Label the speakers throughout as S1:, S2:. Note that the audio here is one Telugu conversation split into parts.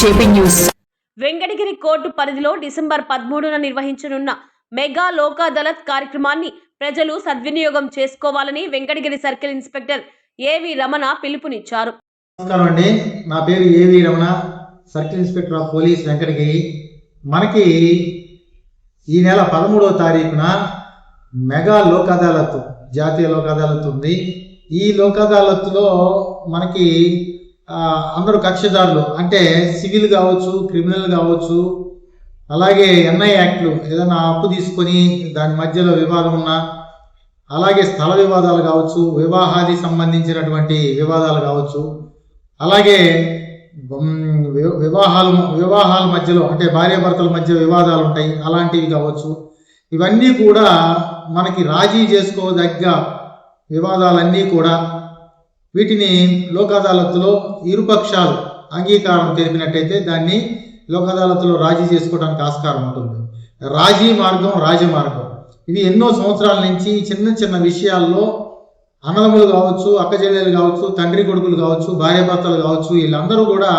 S1: JP news.
S2: వెంకటగిరి కోర్టు పరిధిలో డిసెంబర్ పదమూడున నిర్వహించనున్న మెగా లోక్ అదాలత్ కార్యక్రమాన్ని ప్రజలు సద్వినియోగం చేసుకోవాలని వెంకటగిరి సర్కిల్ ఇన్స్పెక్టర్ ఏవి రమణ పిలుపునిచ్చారు.
S3: నమస్కారం అండి నా పేరు A V Ramana circle inspector of police Venkatagiri. మనకి ఈ నెల పదమూడవ తారీఖున మెగా లోక్ అదాలత్ జాతీయ లోక్ అదాలత్ ఉంది. ఈ లోక్ అదాలత్లో మనకి అందరూ కక్షదారులు. అంటే సివిల్ కావచ్చు క్రిమినల్ కావచ్చు అలాగే ఎన్ఐ యాక్ట్లు. ఏదైనా అప్పు తీసుకొని దాని మధ్యలో వివాదం ఉన్నా అలాగే స్థల వివాదాలు కావచ్చు వివాహాది సంబంధించినటువంటి వివాదాలు కావచ్చు అలాగే వివాహాలు వివాహాల మధ్యలో అంటే భార్యాభర్తల మధ్య వివాదాలు ఉంటాయి అలాంటివి కావచ్చు. ఇవన్నీ కూడా మనకి రాజీ చేసుకోదగ్గ వివాదాలన్నీ కూడా వీటిని లోక్ అదాలత్లో ఇరుపక్షాలు అంగీకారం తెలిపినట్టయితే దాన్ని లోక్ అదాలత్లో రాజీ చేసుకోవడానికి ఆస్కారం ఉంటుంది. రాజీ మార్గం రాజమార్గం ఇవి ఎన్నో సంవత్సరాల నుంచి చిన్న చిన్న విషయాల్లో అన్నదమ్ములు కావచ్చు అక్కచెల్లెలు కావచ్చు తండ్రి కొడుకులు కావచ్చు భార్యాభర్తలు కావచ్చు వీళ్ళందరూ కూడా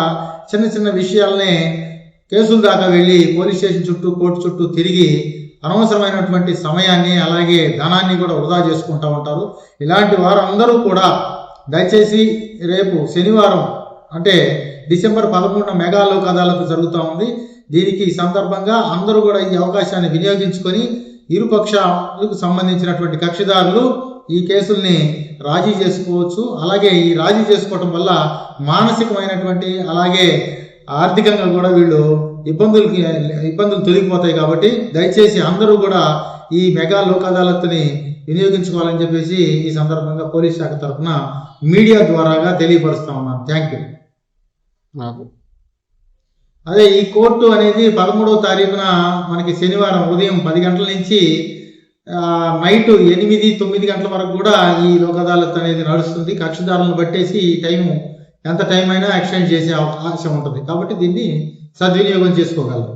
S3: చిన్న చిన్న విషయాలనే కేసుల దాకా వెళ్ళి పోలీస్ స్టేషన్ చుట్టూ కోర్టు చుట్టూ తిరిగి అనవసరమైనటువంటి సమయాన్ని అలాగే ధనాన్ని కూడా వృధా చేసుకుంటూ ఉంటారు. ఇలాంటి వారందరూ కూడా దయచేసి రేపు శనివారం అంటే డిసెంబర్ పదమూడున మెగా లోక్ అదాలత్ జరుగుతూ ఉంది. దీనికి ఈ సందర్భంగా అందరూ కూడా ఈ అవకాశాన్ని వినియోగించుకొని ఇరుపక్షాలకు సంబంధించినటువంటి కక్షిదారులు ఈ కేసుల్ని రాజీ చేసుకోవచ్చు. అలాగే ఈ రాజీ చేసుకోవటం వల్ల మానసికమైనటువంటి అలాగే ఆర్థికంగా కూడా వీళ్ళు ఇబ్బందులకి ఇబ్బందులు తొలగిపోతాయి కాబట్టి దయచేసి అందరూ కూడా ఈ మెగా లోక్ అదాలత్ని వినియోగించుకోవాలని చెప్పేసి ఈ సందర్భంగా పోలీస్ శాఖ తరఫున మీడియా ద్వారాగా తెలియపరుస్తా ఉన్నాను థ్యాంక్ యూ
S4: నాకు.
S3: అదే ఈ కోర్టు అనేది పదమూడవ తారీఖున మనకి శనివారం ఉదయం పది గంటల నుంచి నైట్ ఎనిమిది తొమ్మిది గంటల వరకు కూడా ఈ లోక్ అదాలత్ అనేది నడుస్తుంది. కక్షిదారులను బట్టేసి ఈ టైం ఎంత టైం అయినా ఎక్స్టెండ్ చేసే అవకాశం ఉంటుంది. కాబట్టి దీన్ని సద్వినియోగం చేసుకోగలరు